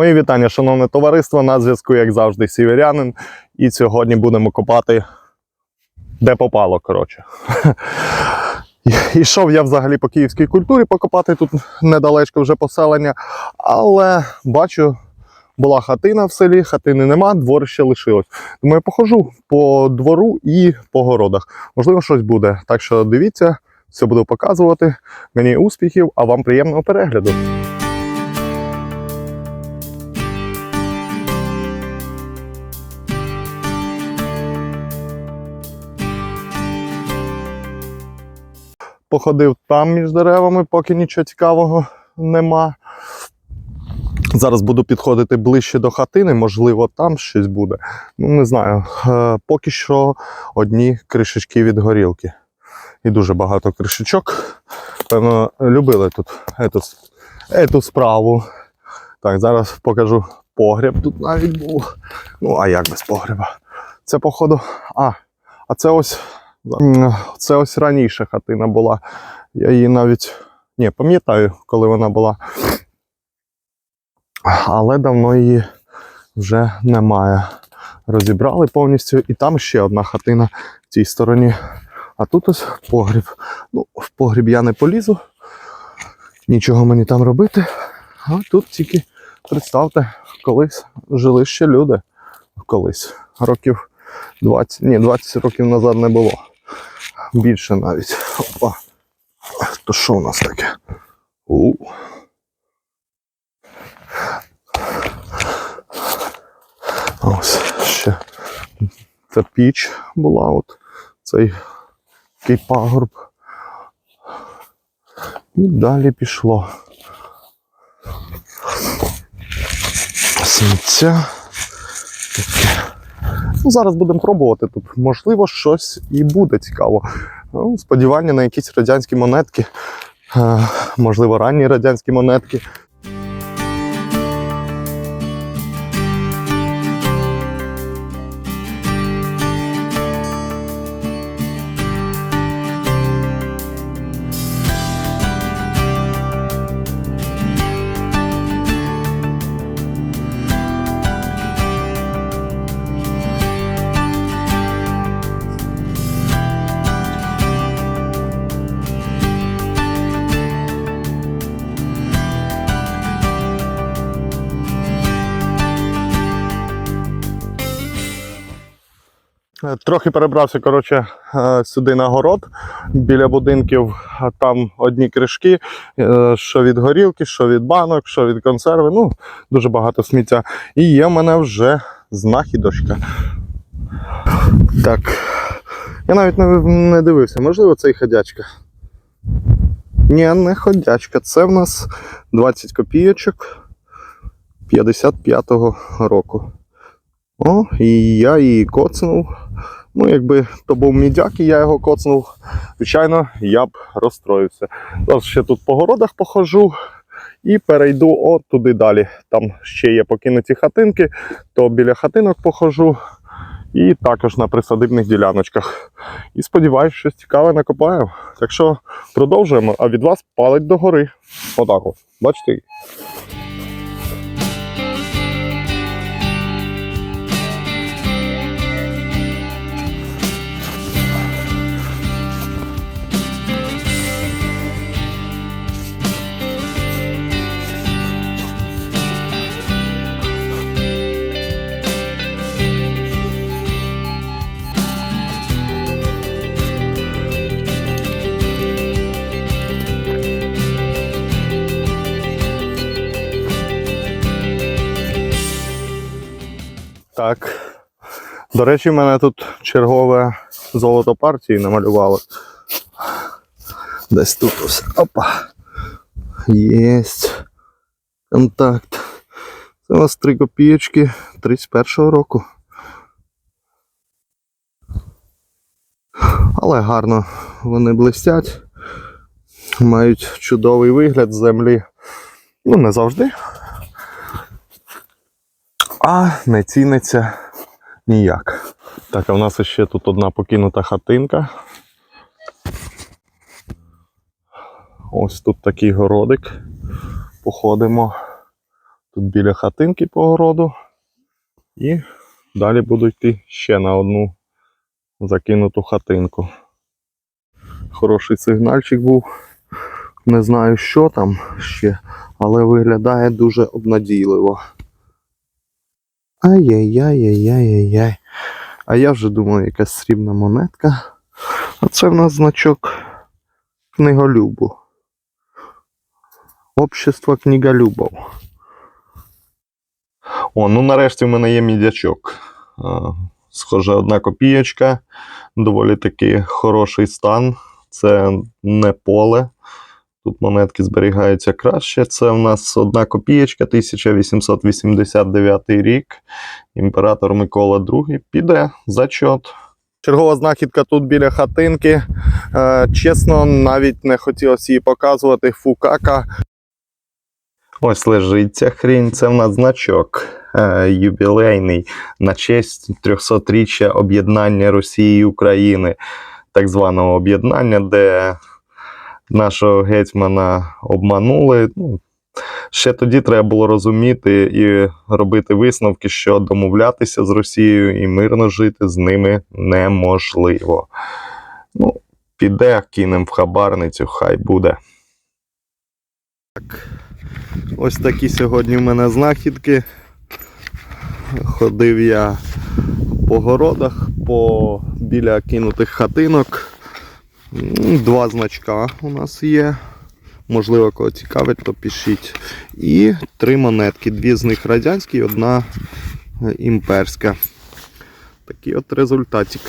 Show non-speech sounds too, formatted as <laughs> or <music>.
Мої вітання, шановне товариство. На зв'язку, як завжди, сіверянин. І сьогодні будемо копати де попало. коротше. <laughs> Ішов я взагалі по київській культурі покопати тут недалечко вже поселення, але бачу, була хатина в селі, хатини нема, дворище лишилось. Тому я походжу по двору і по городах. Можливо, щось буде. Так що дивіться, все буду показувати. Мені успіхів, а вам приємного перегляду. Походив там між деревами, поки нічого цікавого нема. Зараз буду підходити ближче до хатини, можливо, там щось буде. Ну, не знаю. Е, Поки що одні кришечки від горілки. І дуже багато кришечок. Певно, любили тут ету, ету справу. Так, зараз покажу погріб. Тут навіть був. Ну, а як без погреба? Це, походу. А, а це ось. Це ось раніше хатина була. Я її навіть. Ні, пам'ятаю, коли вона була. Але давно її вже немає. Розібрали повністю, і там ще одна хатина в цій стороні. А тут ось погріб. Ну, в погріб я не полізу. Нічого мені там робити. А тут тільки, представте, колись жили ще люди. Колись. Років 20, ні, 20 років назад не було. Більше навіть. Опа. То що у нас таке? У. Ось ще ця піч була, от цей такий пагорб. І далі пішло. Сміття. Таке. Ну, зараз будемо пробувати тут. Можливо, щось і буде цікаво. Ну, сподівання на якісь радянські монетки. Е, можливо, ранні радянські монетки. Трохи перебрався коротше, е, сюди на город біля будинків. Там одні кришки, е, що від горілки, що від банок, що від консерви. Ну, дуже багато сміття. І є в мене вже знахідочка. Так. Я навіть не дивився, можливо, це і ходячка. Ні, не ходячка. Це в нас 20 копійочок 55-го року. О, і я її коцнув. Ну, якби то був мідяк і я його коцнув, звичайно, я б розстроївся. Зараз ще тут по городах похожу і перейду от туди далі. Там ще є покинуті хатинки, то біля хатинок похожу і також на присадибних діляночках. І сподіваюся, щось цікаве накопаю. Так що продовжуємо, а від вас палить догори. Отак от. Бачите? Так. До речі, в мене тут чергове золото партії намалювали. Десь тут ось. Опа. Єсть. Контакт. Це у нас 3 копійочки 31-го року. Але гарно вони блистять. Мають чудовий вигляд з землі. Ну, не завжди. А не ціниться ніяк. Так, а в нас ще тут одна покинута хатинка. Ось тут такий городик. Походимо. Тут біля хатинки по городу. І далі буду йти ще на одну закинуту хатинку. Хороший сигнальчик був. Не знаю, що там ще, але виглядає дуже обнадійливо. Ай-яй-яй-яй-яй-яй. А я вже думаю, якась срібна монетка. А це в нас значок книголюбу. Общество книголюбов. О, ну нарешті в мене є мідячок. Схоже, одна копієчка, доволі таки хороший стан. Це не поле. Тут монетки зберігаються краще. Це в нас одна копієчка, 1889 рік. Імператор Микола II піде зачот. Чергова знахідка тут біля хатинки. Е, чесно, навіть не хотілося її показувати. Фукака. Ось лежить ця хрінь, це в нас значок е, юбілейний на честь 300-річчя об'єднання Росії і України, так званого об'єднання, де нашого гетьмана обманули. Ну, ще тоді треба було розуміти і робити висновки, що домовлятися з Росією і мирно жити з ними неможливо. Ну, піде, кинем в хабарницю, хай буде. Так. Ось такі сьогодні в мене знахідки. Ходив я по городах, по біля кинутих хатинок. Два значка у нас є. Можливо, кого цікавить, то пишіть. І три монетки. Дві з них радянські, одна імперська. Такий от результатик.